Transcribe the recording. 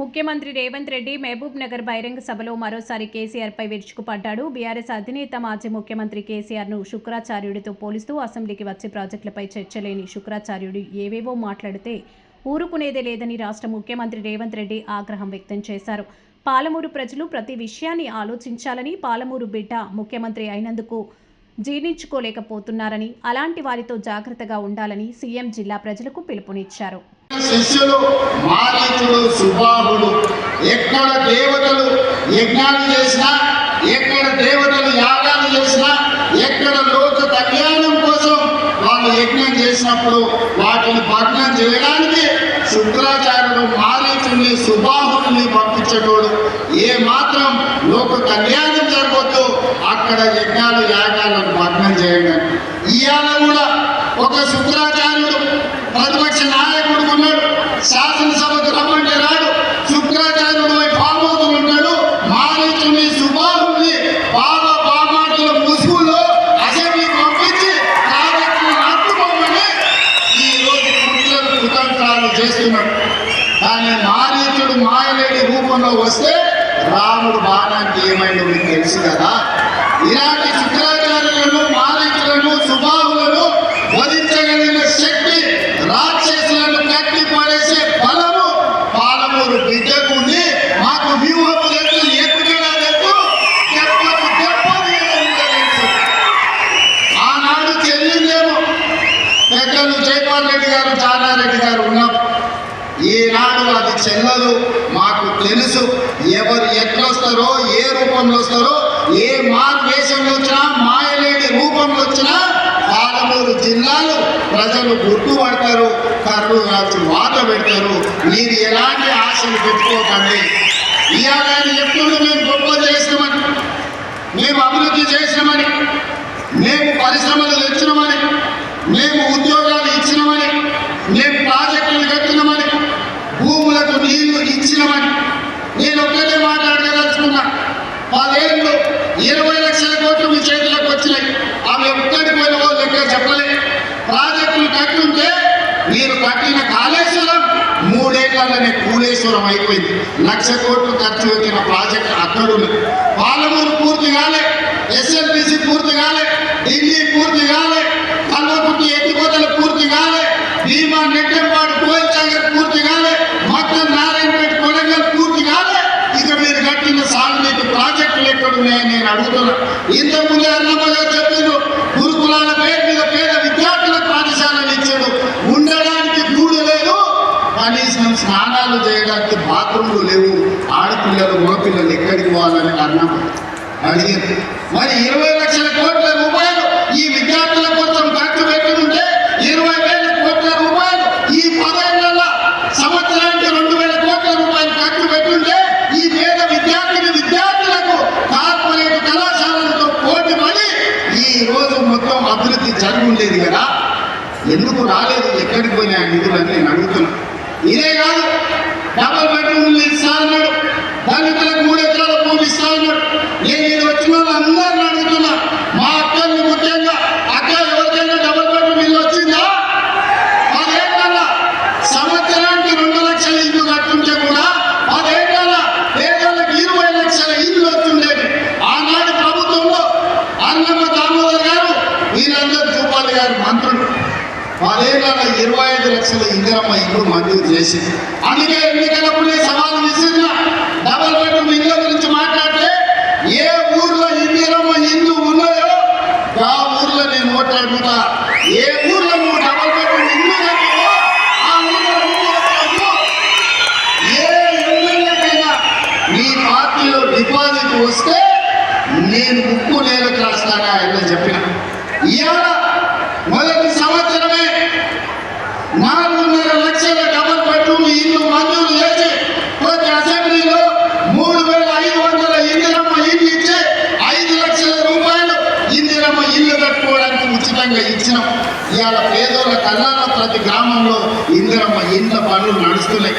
ముఖ్యమంత్రి రేవంత్ రెడ్డి మహబూబ్ నగర్ బహిరంగ సభలో మరోసారి కేసీఆర్పై విరుచుకుపడ్డాడు. బీఆర్ఎస్ అధినేత మాజీ ముఖ్యమంత్రి కేసీఆర్ను శుక్రాచార్యుడితో పోలిస్తూ అసెంబ్లీకి వచ్చే ప్రాజెక్టులపై చర్చలేని శుక్రాచార్యుడు ఏవేవో మాట్లాడితే ఊరుకునేదే లేదని రాష్ట్ర ముఖ్యమంత్రి రేవంత్ రెడ్డి ఆగ్రహం వ్యక్తం చేశారు. పాలమూరు ప్రజలు ప్రతి విషయాన్ని ఆలోచించాలని పాలమూరు బిడ్డ ముఖ్యమంత్రి అయినందుకు జీర్ణించుకోలేకపోతున్నారని అలాంటి వారితో జాగ్రత్తగా ఉండాలని సీఎం జిల్లా ప్రజలకు పిలుపునిచ్చారు. శిష్యులు మారీచుడు సుబాహుడు ఎక్కడ దేవతలు యజ్ఞాలు చేసినా ఎక్కడ దేవతలు యాగాలు చేసినా ఎక్కడ లోక కళ్యాణం కోసం వాళ్ళు యజ్ఞం చేసినప్పుడు వాటిని భగ్నం చేయడానికి శుక్రాచార్యుడు మారీచుని సుబాహుని పంపించేటోడు. ఏ మాత్రం లోక కళ్యాణం అక్కడ యజ్ఞాలు యాగాలను భగ్నం చేయండి. ఇవాళ కూడా ఒక శుక్రాచార్యుడు ప్రతిపక్ష నాయకుడు ఉన్నాడు. శాసనసభకు రమ్మంటే రాడు. శుక్రాచార్యుడు పోయి ఫామ్ హౌస్ ఉంటాడు మారీచుని సుబాహుని బాబా బామాటుల ముసుగులో అసెంబ్లీకి పంపించి ప్రాజెక్టులు నాటుకోమని ఈ రోజు కుట్రలు కుతంత్రాలు చేస్తున్నాడు. కానీ మారీచుడు మాయలేడి రూపంలో వస్తే రాముడు బాణానికి ఏమైందో మీకు తెలుసు కదా. ఇలాంటి శుక్రాచార్యులను మారీచులను సుబాహులను వధించగలిగిన శక్తి రాక్షసులను కట్టి పడేసే బలము పాలమూరు బిడ్డకు ఉంది మాకు వ్యూహము లేదు. ఎత్తుగడా లేదు దెబ్బకు దెబ్బలు తెలుసు. ఆనాడు చెల్లిందేమో. పెద్దలు జైపాల్ రెడ్డి గారు జానారెడ్డి గారు ఉన్నప్పుడు ఈనాడు అది చెల్లదు మాకు తెలుసు. ఎవరు ఎట్లొస్తారో ఏ రూపంలో వస్తారో ఏ మా దేశంలో వచ్చినా మాయలేని రూపంలో వచ్చినా పాలమూరు జిల్లాలు ప్రజలు గుర్తుపడతారు కర్రు రాజు వాత పెడతారు. మీరు ఎలాంటి ఆశలు పెట్టుకోకండి. ఇవాళ ఎప్పుడు చెప్తుండే మేము గొప్ప చేసినామని మేము అభివృద్ధి చేసినామని మేము పరిశ్రమలు తెచ్చినామని మేము ఉద్యోగాలు ఇచ్చినామని మేము ప్రాజెక్టులు కట్టినామని భూములకు నీళ్ళు ఇచ్చినామని నేను ఒక్కటే మాట్లాడదలుచుకున్నా పదేళ్ళు ఇరవై లక్షల కోట్లు మీ చేతులకు వచ్చినాయి. అవి ఒక్కటి పోయిన వాళ్ళు ఎక్కడ చెప్పలే. ప్రాజెక్టులు కట్టుంటే మీరు కట్టిన కాళేశ్వరం మూడేళ్ళనే కూలేశ్వరం అయిపోయింది. లక్ష కోట్లు ఖర్చు పెట్టిన ప్రాజెక్ట్ అక్కడ ఉంది. పాలమూరు పూర్తి కాలే ఎస్ఎల్బిసి పూర్తి కాలే ఢిల్లీ పూర్తి కాలే కల్వకుట్టి ఎత్తిపోతలు పూర్తి కాలే భీమా నెట్టెంపాడు కోయిల్ సాగర్ పూర్తి కాలే మొత్తం నారాయణపేట కొడంగల్ పూర్తి కాలే ఇక మీరు కట్టిన సాగునీటి ప్రాజెక్టులు ఎక్కడున్నాయని నేను అడుగుతున్నా ఇంతకుముందే అన్నమ్మ గారు చెప్పిండ్రు గురుకులాల పేరు మీద పేద విద్యార్థులకు పాఠశాలలు ఇచ్చాడు ఉండడానికి గూడు లేదు కనీసం స్నానాలు చేయడానికి బాత్రూమ్లు లేవు ఆడపిల్లలు మగపిల్లలు ఎక్కడికి పోవాలని కారణం? అడిగారు. మరి ఇరవై లక్షల కోట్ల రూపాయలు ఈ విద్యార్థుల కోసం ఖర్చు పెట్టుకుంటే ఇరవై వేల కోట్ల రూపాయలు ఈ పదేళ్ళ సంవత్సరానికి రెండు వేల కోట్ల రూపాయలు ఖర్చు పెట్టుంటే ఈ పేద విద్యార్థిని విద్యార్థులకు కార్పొరేట్ కళాశాలలతో పోటీ పడి ఈ రోజు మొత్తం అభివృద్ధి జరుగుండేది కదా. ఎందుకు రాలేదు? ఎక్కడికి పోయినా ఆ నిధులని నేను అడుగుతున్నాను ఇదే కాదు. డబల్ బెడ్రూమ్లు ఇస్తా అన్నాడు దళితులకు మూడు ఎకరాల భూమి ఇస్తా అన్నాడు నేను ఇది వచ్చిన వాళ్ళందరిని అడుగుతున్నా. మా అక్కల్ని ముఖ్యంగా అక్క ఎవరికైనా డబల్ బెడ్రూమ్ ఇల్లు వచ్చిందా? పదేళ్ళ సంవత్సరానికి రెండు లక్షల ఇల్లు కట్టుంటే కూడా పదేళ్ళ పేదలకు ఇరవై లక్షల ఇల్లు వస్తుండేది. ఆనాడు ప్రభుత్వంలో అన్నమ్మ దామోదర్ గారు వీరందరూ చూపాలి గారు మంత్రులు. పదేళ్ళ ఇరవై ఐదు లక్షల ఇందిరమ్మ ఇల్లు మంజూరు చేసింది అందుకే ఎన్నికలప్పుడే నేను సవాలు విసిరిన డబల్ బెడ్రూమ్ ఇళ్ళ గురించి మాట్లాడితే ఏ ఊర్లో ఇందిరమ్మ ఇల్లు ఉన్నాయో ఆ ఊర్లో నేను ఓట్లాడుతా ఏ ఊర్లో నువ్వు డబల్ బెడ్రూమ్ ఇల్లు. ఏ ఎమ్మెల్యేకైనా మీ పార్టీలో డిపాజిట్ వస్తే నేను ముక్కు నేలకు రాస్తానా అని చెప్పిన. ఇవాళ మొదటి నాలుగున్నర లక్షల డబల్ బెడ్రూమ్ ఇల్లు మంజూరు చేసి ప్రతి అసెంబ్లీలో మూడు వేల ఐదు వందల ఇందిరమ్మ ఇల్లు ఇచ్చే ఐదు లక్షల రూపాయలు ఇందిరమ్మ ఇల్లు కట్టుకోవడానికి ఉచితంగా ఇచ్చినాం. ఇవాళ పేదోళ్ళ కళ్ళాల ప్రతి గ్రామంలో ఇందిరమ్మ ఇండ్ల పనులు నడుస్తున్నాయి.